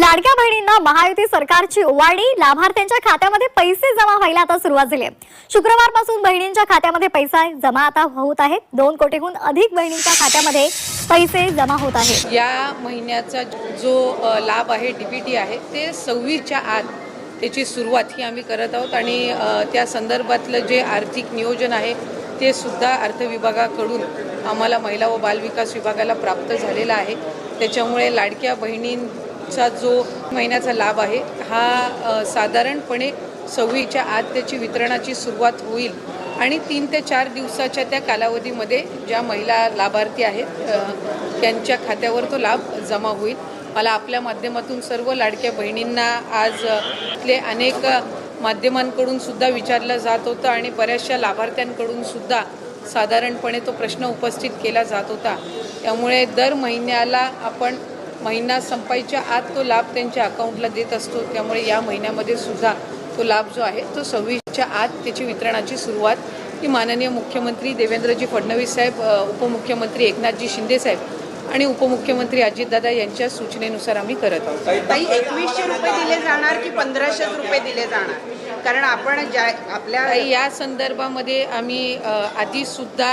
लाडक्या बहिणींना महायुती सरकारची ओवाळणी लाभार्थ्यांच्या खात्यामध्ये पैसे जमा व्हायला आता सुरुवात झाली आहे. शुक्रवारपासून बहिणींच्या खात्यामध्ये पैसा जमा आता होत आहेत दोन कोटीहून अधिक बहिणींच्या खात्यामध्ये पैसे जमा होत आहेत. या महिन्याचा जो लाभ आहे डी बी टी आहे ते सव्वीसच्या आत त्याची सुरुवात ही आम्ही करत आहोत आणि त्या संदर्भातलं जे आर्थिक नियोजन आहे ते सुद्धा अर्थ विभागाकडून आम्हाला महिला व बालविकास विभागाला प्राप्त झालेला आहे. त्याच्यामुळे लाडक्या मागचा जो महिन्याचा लाभ आहे हा साधारणपणे सव्वीच्या आत त्याची वितरणाची सुरुवात होईल. आणि तीन ते चार दिवसाच्या त्या कालावधीमध्ये ज्या महिला लाभार्थी आहेत त्यांच्या खात्यावर तो लाभ जमा होईल. मला आपल्या माध्यमातून सर्व लाडक्या बहिणींना आज अनेक माध्यमांकडून सुद्धा विचारलं जात होतं आणि बऱ्याचशा लाभार्थ्यांकडून सुद्धा साधारणपणे तो प्रश्न उपस्थित केला जात होता. त्यामुळे दर महिन्याला आपण महिना संपायच्या आत तो लाभ त्यांच्या अकाउंटला देत असतो. त्यामुळे या महिन्यामध्ये सुद्धा तो लाभ जो आहे तो सव्वीसच्या आत त्याची वितरणाची सुरुवात ही माननीय मुख्यमंत्री देवेंद्रजी फडणवीस साहेब उपमुख्यमंत्री एकनाथजी शिंदे साहेब आणि उपमुख्यमंत्री अजितदादा यांच्या सूचनेनुसार आम्ही करत आहोत. ताई एकवीसशे रुपये दिले जाणार की पंधराशेच रुपये दिले जाणार? कारण आपण ज्या आपल्या या संदर्भामध्ये आम्ही आधीसुद्धा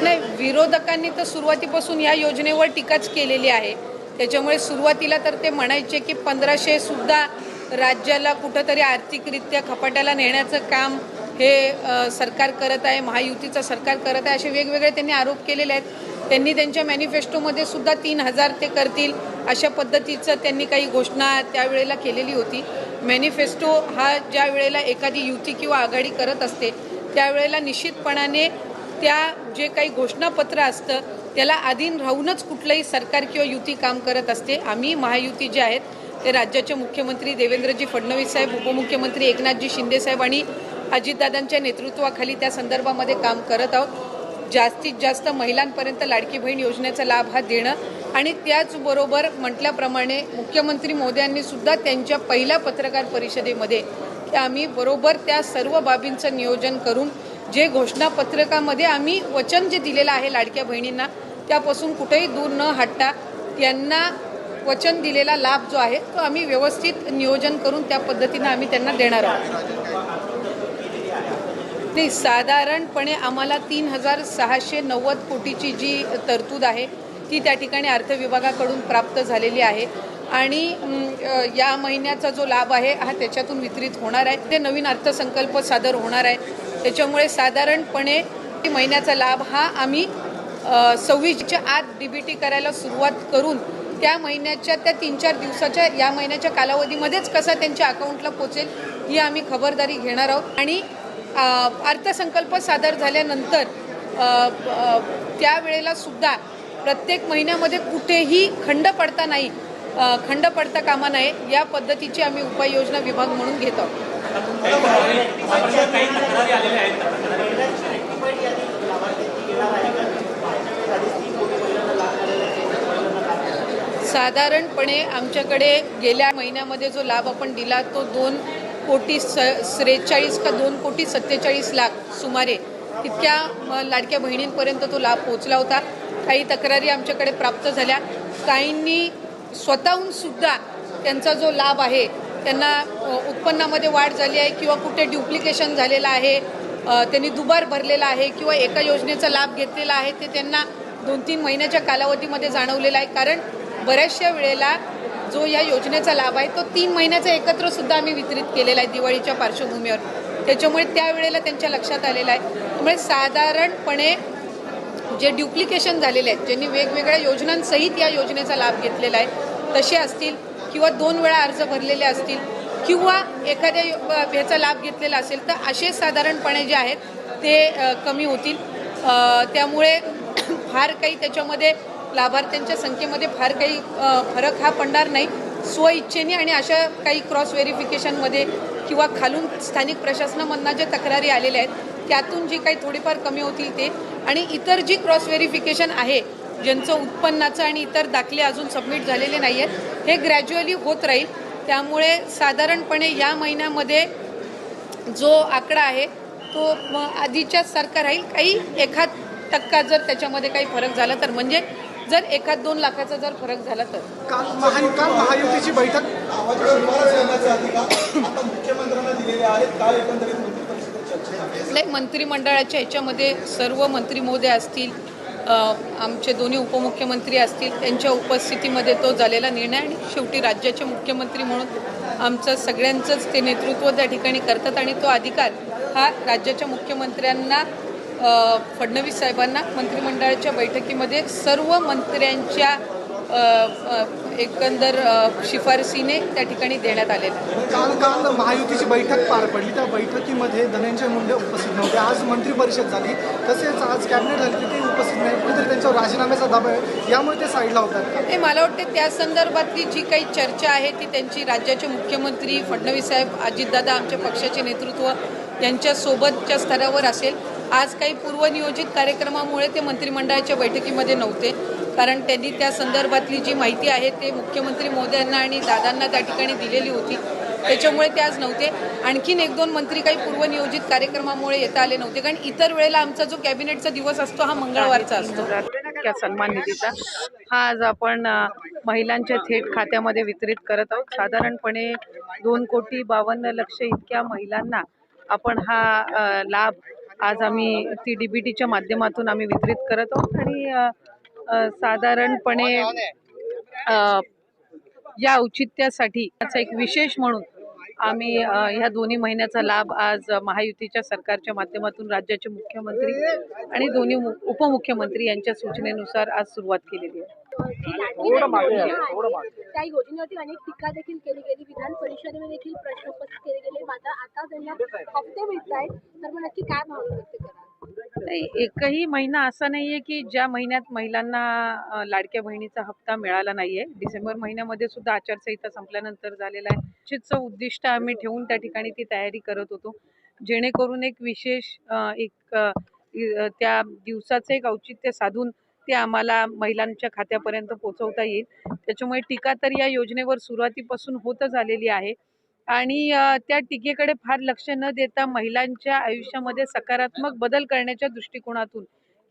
नाही विरोधकांनी तर सुरुवातीपासून या योजनेवर टीकाच केलेली आहे. त्याच्यामुळे सुरुवातीला तर ते म्हणायचे की पंधराशे सुद्धा राज्याला कुठंतरी आर्थिकरित्या खपाट्याला नेण्याचं काम हे सरकार करत आहे महायुतीचं सरकार करत आहे असे वेगवेगळे त्यांनी आरोप केलेले आहेत. त्यांनी त्यांच्या मॅनिफेस्टोमध्ये सुद्धा तीन हजार ते करतील अशा पद्धतीचं त्यांनी काही घोषणा त्यावेळेला केलेली होती. मॅनिफेस्टो हा ज्या वेळेला एखादी युती किंवा आघाडी करत असते त्यावेळेला निश्चितपणाने त्या जे काही घोषणापत्र असतं त्याला अधीन राहूनच कुठलंही सरकार किंवा युती काम करत असते. आम्ही महायुती जे आहेत ते राज्याचे मुख्यमंत्री देवेंद्रजी फडणवीस साहेब उपमुख्यमंत्री एकनाथजी शिंदे साहेब आणि अजितदादांच्या नेतृत्वाखाली त्या संदर्भामध्ये काम करत आहोत. जास्तीत जास्त महिलांपर्यंत लाडकी बहीण योजनेचा लाभ हा देणं आणि त्याचबरोबर म्हटल्याप्रमाणे मुख्यमंत्री मोदयांनी सुद्धा त्यांच्या पहिल्या पत्रकार परिषदेमध्ये की आम्ही बरोबर त्या सर्व बाबींचं नियोजन करून जे घोषणापत्रकामध्ये आम्ही वचन जे दिलेलं आहे लाडक्या बहिणींना त्यापासून कुठेही दूर न हटता त्यांना वचन दिलेला लाभ जो आहे तो आम्ही व्यवस्थित नियोजन करून त्या पद्धतीनं आम्ही त्यांना देणार आहोत. नाही साधारणपणे आम्हाला तीन हजार सहाशे नव्वद कोटीची जी तरतूद आहे ती त्या ठिकाणी अर्थ विभागाकडून प्राप्त झालेली आहे. आणि या महिन्याचा जो लाभ आहे हा त्याच्यातून वितरित होणार आहे. ते नवीन अर्थसंकल्प सादर होणार आहे. त्याच्यामुळे साधारणपणे महिन्याचा लाभ हा आम्ही सव्वीसच्या आत डी बी टी करायला सुरुवात करून त्या महिन्याच्या त्या तीन चार दिवसाच्या या महिन्याच्या कालावधीमध्येच कसा त्यांच्या अकाउंटला पोचेल ही आम्ही खबरदारी घेणार आहोत. आणि अर्थसंकल्प सादर झाल्यानंतर त्यावेळेला सुद्धा प्रत्येक महिन्यामध्ये कुठेही खंड पडता नाही खंड पडता कामा नये या पद्धतीची आम्ही उपाययोजना विभाग म्हणून घेत. आहोत साधारणपणे आमच्याकडे गेल्या महिन्यामध्ये जो लाभ आपण दिला तो दोन कोटी स त्रेचाळीस का दोन कोटी सत्तेचाळीस लाख सुमारे इतक्या म, लाडक्या बहिणींपर्यंत तो लाभ पोहोचला होता. काही तक्रारी आमच्याकडे प्राप्त झाल्या. काहींनी स्वतःहून सुद्धा त्यांचा जो लाभ आहे त्यांना उत्पन्नामध्ये वाढ झाली आहे किंवा कुठे ड्युप्लिकेशन झालेलं आहे त्यांनी दुबार भरलेला आहे किंवा एका योजनेचा लाभ घेतलेला आहे ते त्यांना दोन तीन महिन्याच्या कालावधीमध्ये जाणवलेला आहे. कारण बऱ्याचशा वेळेला जो या योजनेचा लाभ आहे तो तीन महिन्याचा एकत्र सुद्धा आम्ही वितरित केलेला आहे दिवाळीच्या पार्श्वभूमीवर. त्याच्यामुळे त्यावेळेला त्यांच्या लक्षात आलेलं आहे. त्यामुळे साधारणपणे जे ड्युप्लिकेशन झालेले आहेत ज्यांनी वेगवेगळ्या योजनांसहित या योजनेचा लाभ घेतलेला आहे तसे असतील किंवा दोन वेळा अर्ज भरलेले असतील किंवा एखाद्या ह्याचा लाभ घेतलेला असेल तर असे साधारणपणे जे आहेत ते कमी होतील. त्यामुळे फार काही त्याच्यामध्ये लाभार्थ्यांच्या संख्येमध्ये फार काही फरक हा पडणार नाही. स्वइच्छेने आणि अशा काही क्रॉस व्हेरिफिकेशनमध्ये किंवा खालून स्थानिक प्रशासनामधनं ज्या तक्रारी आलेल्या आहेत त्यातून जी काही थोडीफार कमी होतील ते. आणि इतर जी क्रॉस व्हेरिफिकेशन आहे ज्यांचं उत्पन्नाचं आणि इतर दाखले अजून सबमिट झालेले नाही आहेत हे ग्रॅज्युअली होत राहील. त्यामुळे साधारणपणे या महिन्यामध्ये जो आकडा आहे तो आधीच्याच सारखा राहील. काही एखाद टक्का जर त्याच्यामध्ये काही फरक झाला तर म्हणजे जर एखाद दोन लाखाचा जर फरक झाला तर. काल महायुतीची बैठक. नाही मंत्रिमंडळाच्या ह्याच्यामध्ये सर्व मंत्री महोदय असतील आमचे दोन्ही उपमुख्यमंत्री असतील त्यांच्या उपस्थितीमध्ये तो झालेला निर्णय आणि शेवटी राज्याचे मुख्यमंत्री म्हणून आमचं सगळ्यांचंच ते नेतृत्व त्या ठिकाणी करतात आणि तो अधिकार हा राज्याच्या मुख्यमंत्र्यांना फडणवीस साहेबांना मंत्रिमंडळाच्या बैठकीमध्ये सर्व मंत्र्यांच्या एकंदर शिफारसीने त्या ठिकाणी देण्यात आलेला आहे. काल काल महायुतीची बैठक पार पडली. त्या बैठकीमध्ये धनंजय मुंडे उपस्थित नव्हते. आज मंत्री परिषद झाली. तसेच आज कॅबिनेट झाली तिथे उपस्थित नाही कुठेतरी त्यांच्यावर राजीनाम्याचा दबाव आहे. यामुळे ते साईडला होतात नाही मला वाटते त्या संदर्भातली जी काही चर्चा आहे ती त्यांची राज्याचे मुख्यमंत्री फडणवीस साहेब अजितदादा आमच्या पक्षाचे नेतृत्व यांच्यासोबतच्या स्तरावर असेल. आज काही पूर्वनियोजित कार्यक्रमामुळे ते मंत्रिमंडळाच्या बैठकीमध्ये नव्हते. कारण त्यांनी त्या संदर्भातली जी माहिती आहे ते मुख्यमंत्री मोदयांना आणि दादांना त्या ठिकाणी दिलेली होती. त्याच्यामुळे ते आज नव्हते. आणखीन एक दोन मंत्री काही पूर्वनियोजित कार्यक्रमामुळे येता आले नव्हते. कारण इतर वेळेला आमचा जो कॅबिनेटचा दिवस असतो हा मंगळवारचा असतो. सन्मान निधीचा. हा आज आपण महिलांच्या थेट खात्यामध्ये वितरित करत आहोत. साधारणपणे दोन कोटी बावन्न लक्ष इतक्या महिलांना आपण हा लाभ आज आम्ही ती डी बी टीच्या माध्यमातून आम्ही वितरित करत आहोत आणि साधारणपणे या औचित्यासाठी याचा एक विशेष म्हणून आम्ही ह्या दोन्ही महिन्याचा लाभ आज महायुतीच्या सरकारच्या माध्यमातून राज्याचे मुख्यमंत्री आणि दोन्ही मु- उपमुख्यमंत्री यांच्या सूचनेनुसार आज सुरुवात केलेली आहे. त्या योजनेवरती अनेक टीका देखील केली गेली. विधान परिषदेमध्ये देखील प्रश्न उपस्थित केले गेले. मात्र आता त्यांना हप्ते मिळत आहेत तर मग नक्की काय भावना व्यक्त करा नाही एकही महिना असा नाहीये की ज्या महिन्यात महिलांना लाडक्या बहिणीचा हप्ता मिळाला नाहीये. डिसेंबर महिन्यामध्ये सुद्धा आचारसंहिता संपल्यानंतर झालेला आहे. निश्चितचं उद्दिष्ट आम्ही ठेवून त्या ठिकाणी ती तयारी करत होतो. जेणेकरून एक विशेष एक त्या दिवसाचं एक औचित्य साधून ते आम्हाला महिलांच्या खात्यापर्यंत पोहोचवता येईल. त्याच्यामुळे टीका तर या योजनेवर सुरुवातीपासून होतच आलेली आहे. आणि त्या टीकेकडे फार लक्ष न देता महिलांच्या आयुष्यामध्ये सकारात्मक बदल करण्याच्या दृष्टिकोनातून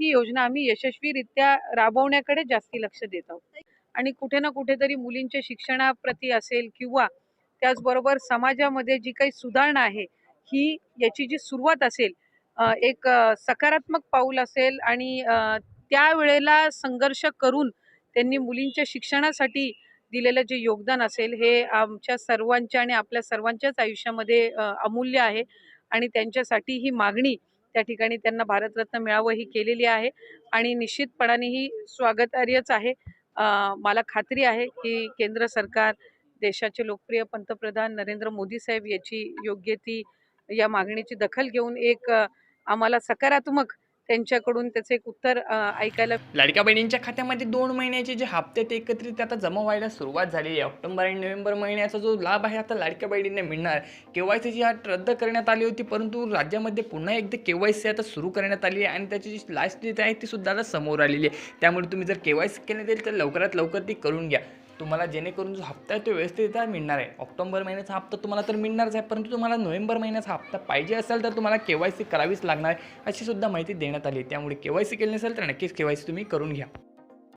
ही योजना आम्ही यशस्वीरित्या राबवण्याकडे जास्ती लक्ष देत आहोत. आणि कुठे ना कुठेतरी मुलींच्या शिक्षणाप्रती असेल किंवा त्याचबरोबर समाजामध्ये जी काही सुधारणा आहे ही याची जी सुरुवात असेल एक सकारात्मक पाऊल असेल आणि त्यावेळेला संघर्ष करून त्यांनी मुलींच्या शिक्षणासाठी दिलेलं जे योगदान असेल हे आमच्या सर्वांच्या आणि आपल्या सर्वांच्याच आयुष्यामध्ये अमूल्य आहे. आणि त्यांच्यासाठी ही मागणी त्या ठिकाणी त्यांना भारतरत्न मिळावं ही केलेली आहे. आणि निश्चितपणाने ही स्वागतार्हच आहे. मला खात्री आहे की केंद्र सरकार देशाचे लोकप्रिय पंतप्रधान नरेंद्र मोदी साहेब याची योग्य ती या मागणीची दखल घेऊन एक आम्हाला सकारात्मक त्यांच्याकडून त्याचं एक उत्तर ऐकायला लाडक्या बहिणींच्या खात्यामध्ये दोन महिन्याचे जे हप्ते ते एकत्रित आता जमा व्हायला सुरुवात झालेली आहे. ऑक्टोबर आणि नोव्हेंबर महिन्याचा जो लाभ आहे आता लाडक्या बहिणींना मिळणार. के वाय सीची अट रद्द करण्यात आली होती परंतु राज्यामध्ये पुन्हा एकदा के वाय सी आता सुरू करण्यात आली आहे आणि त्याची जी लास्ट डेट आहे ती सुद्धा आता समोर आलेली आहे. त्यामुळे तुम्ही जर के वाय सी तर लवकरात लवकर ती करून घ्या. तुम्हाला जेणेकरून जो हप्ता आहे तो व्यवस्थित मिळणार आहे. ऑक्टोबर महिन्याचा हप्ता तुम्हाला तर मिळणारच आहे परंतु तुम्हाला नोव्हेंबर महिन्याचा हप्ता पाहिजे असेल तर तुम्हाला के वाय सी करावीच लागणार आहे अशी सुद्धा माहिती देण्यात आली आहे. त्यामुळे के वाय सी केली नसेल तर नक्कीच के वाय सी तुम्ही करून घ्या.